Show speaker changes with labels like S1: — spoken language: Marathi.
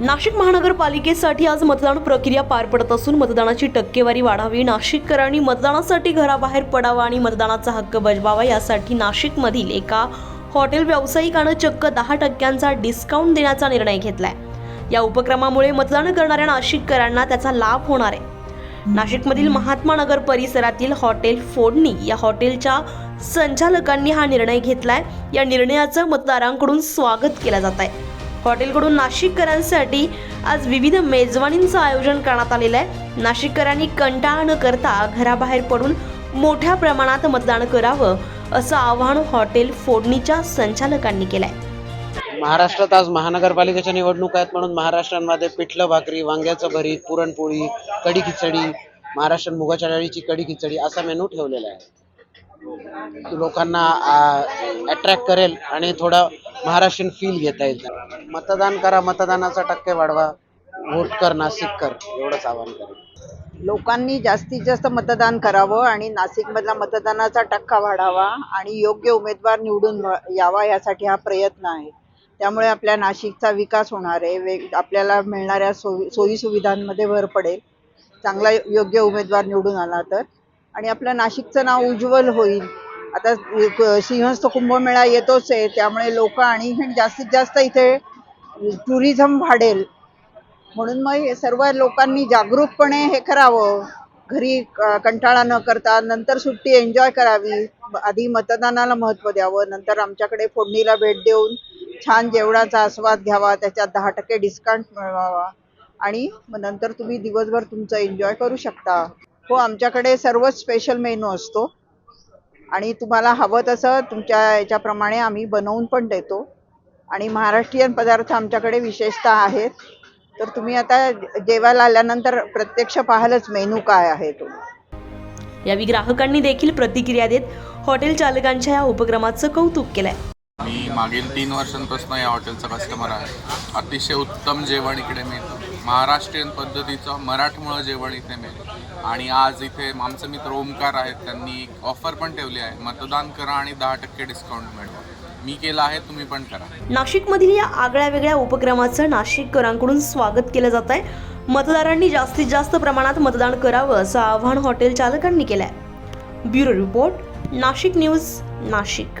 S1: नाशिक महानगरपालिकेसाठी आज मतदान प्रक्रिया पार पडत असून मतदानाची टक्केवारी वाढावी नाशिककरांनी मतदानासाठी घराबाहेर पडावा आणि मतदानाचा हक्क बजवावा यासाठी नाशिकमधील एका हॉटेल व्यावसायिकानं चक्क दहा टक्क्यांचा डिस्काउंट देण्याचा निर्णय घेतलाय. या उपक्रमामुळे मतदान करणाऱ्या नाशिककरांना त्याचा लाभ होणार आहे. नाशिकमधील महात्मा नगर परिसरातील हॉटेल फोडणी या हॉटेलच्या संचालकांनी हा निर्णय घेतलाय. या निर्णयाचं मतदारांकडून स्वागत केलं जात आहे हॉटेलकडून नाशिककरांसाठी आज विविध मेजवानींचं आयोजन करण्यात आलेलं आहे. नाशिककरांनी कंटाळा न करता घराबाहेर पडून मोठ्या प्रमाणात मतदान करावं असं आवाहन हॉटेल फोडणीच्या संचालकांनी केलंय.
S2: महाराष्ट्रात आज महानगरपालिकेच्या निवडणूक आहेत म्हणून महाराष्ट्रांमध्ये पिठलं भाकरी वांग्याचं भरीत पुरणपोळी कढी खिचडी महाराष्ट्र मुगाच्या डाळीची कढी खिचडी असा मेनू ठेवलेला आहे. लोकांना अट्रॅक्ट करेल आणि थोडा महाराष्ट्रीयन फील घेता येईल मतदान करा मतदानाचा टक्के वाढवा. वोट कर नाशिक कर. एवढंच आवाहन करेल
S3: लोकांनी जास्तीत जास्त मतदान करावं आणि नाशिकमधला मतदानाचा टक्का वाढावा आणि योग्य उमेदवार निवडून यावा यासाठी हा प्रयत्न आहे. त्यामुळे आपल्या नाशिकचा विकास होणार आहे. वेग आपल्याला मिळणाऱ्या सोयी सोयी सुविधांमध्ये भर पडेल. चांगला योग्य उमेदवार निवडून आला तर. आणि आपलं नाशिकचं नाव उज्ज्वल होईल. आता सिंहस्थ कुंभमेळा येतोच आहे त्यामुळे लोक आणि जास्तीत जास्त इथे टुरिझम वाढेल. म्हणून मग हे सर्व लोकांनी जागरूकपणे हे करावं. घरी कंटाळा न करता नंतर सुट्टी एन्जॉय करावी. आधी मतदानाला महत्त्व द्यावं नंतर आमच्याकडे फोडणीला भेट देऊन छान जेवणाचा आस्वाद घ्यावा त्याच्यात दहा टक्के डिस्काउंट मिळवावा. आणि मग नंतर तुम्ही दिवसभर तुमचं एन्जॉय करू शकता. हो आमच्याकडे सर्वच स्पेशल मेनू असतो. आणि तुम्हाला हवं तसं तुमच्या याच्याप्रमाणे आम्ही बनवून पण देतो. आणि महाराष्ट्रीयन पदार्थ आमच्याकडे विशेषतः आहेत. तर तुम्ही आता जेवायला आल्यानंतर प्रत्यक्ष पाहालच मेनू काय आहे तो.
S1: यावेळी ग्राहकांनी देखील प्रतिक्रिया देत हॉटेल चालकांच्या या उपक्रमाचं कौतुक केलंय.
S4: मी मागील तीन वर्षांपासून या हॉटेलचा कस्टमर आहे. अतिशय उत्तम जेवण इकडे मिळतं. महाराष्ट्रीयन पद्धतीचं मराठमोळं जेवण इथे मिळेल. आणि आज इथे आमचे मित्र ओमकार आहेत त्यांनी एक ऑफर पण ठेवली आहे. मतदान करा आणि दहा टक्के डिस्काउंट मिळवा. मी केलं आहे तुम्ही पण करा.
S1: नाशिकमधील या आगळ्या वेगळ्या उपक्रमाचं नाशिककरांकडून स्वागत केलं जात आहे मतदारांनी जास्तीत जास्त प्रमाणात मतदान करावं असं आवाहन हॉटेल चालकांनी केलं आहे bureau report Nashik news Nashik.